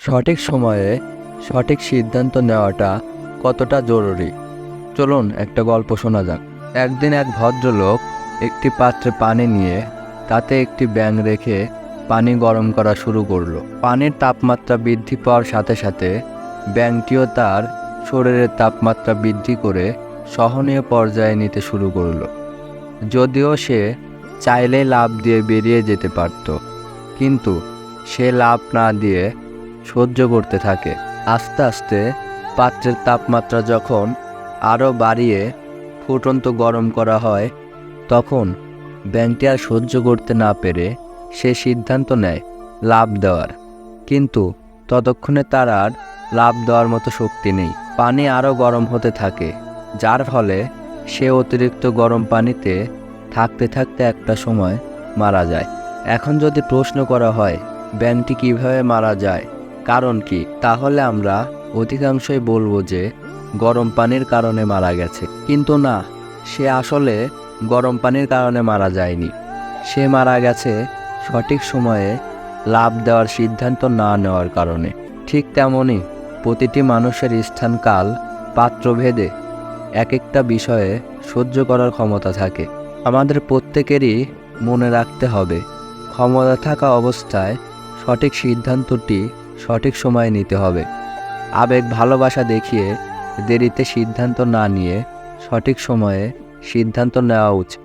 সঠিক সময়ে সঠিক সিদ্ধান্ত নেওয়াটা কতটা জরুরি? চলুন একটা গল্প শোনা যাক। একদিন এক ভদ্রলোক একটি পাত্রে পানি নিয়ে তাতে একটি ব্যাঙ রেখে পানি গরম করা শুরু করল। পানির তাপমাত্রা বৃদ্ধি পাওয়ার সাথে সাথে ব্যাঙটিও তার শরীরের তাপমাত্রা বৃদ্ধি করে সহনীয় পর্যায়ে নিতে শুরু করল। যদিও সে চাইলে লাভ দিয়ে বেরিয়ে যেতে পারত, কিন্তু সে লাভ না দিয়ে সহ্য করতে থাকে। আস্তে আস্তে পাত্রের তাপমাত্রা যখন আরও বাড়িয়ে ফুটন্ত গরম করা হয়, তখন ব্যাংকটি আর সহ্য করতে না পেরে সে সিদ্ধান্ত নেয় লাভ দেওয়ার। কিন্তু ততক্ষণে তার আর লাভ দেওয়ার মতো শক্তি নেই। পানি আরও গরম হতে থাকে, যার ফলে সে অতিরিক্ত গরম পানিতে থাকতে থাকতে একটা সময় মারা যায়। এখন যদি প্রশ্ন করা হয়, ব্যাংকটি কীভাবে মারা যায়? কারণ কি? তাহলে আমরা অধিকাংশই বলব যে, গরম পানির কারণে মারা গেছে। কিন্তু না, সে আসলে গরম পানির কারণে মারা যায়নি। সে মারা গেছে সঠিক সময়ে লাভ দেওয়ার সিদ্ধান্ত না নেওয়ার কারণে। ঠিক তেমনই প্রতিটি মানুষের স্থানকাল পাত্রভেদে এক একটা বিষয়ে সহ্য করার ক্ষমতা থাকে। আমাদের প্রত্যেকেরই মনে রাখতে হবে ক্ষমতা থাকা অবস্থায় সঠিক সিদ্ধান্তটি সঠিক সময়ে নিতে হবে। আবেগ ভালোবাসা দেখিয়ে দেরিতে সিদ্ধান্ত না নিয়ে সঠিক সময়ে সিদ্ধান্ত নেওয়া উচিত।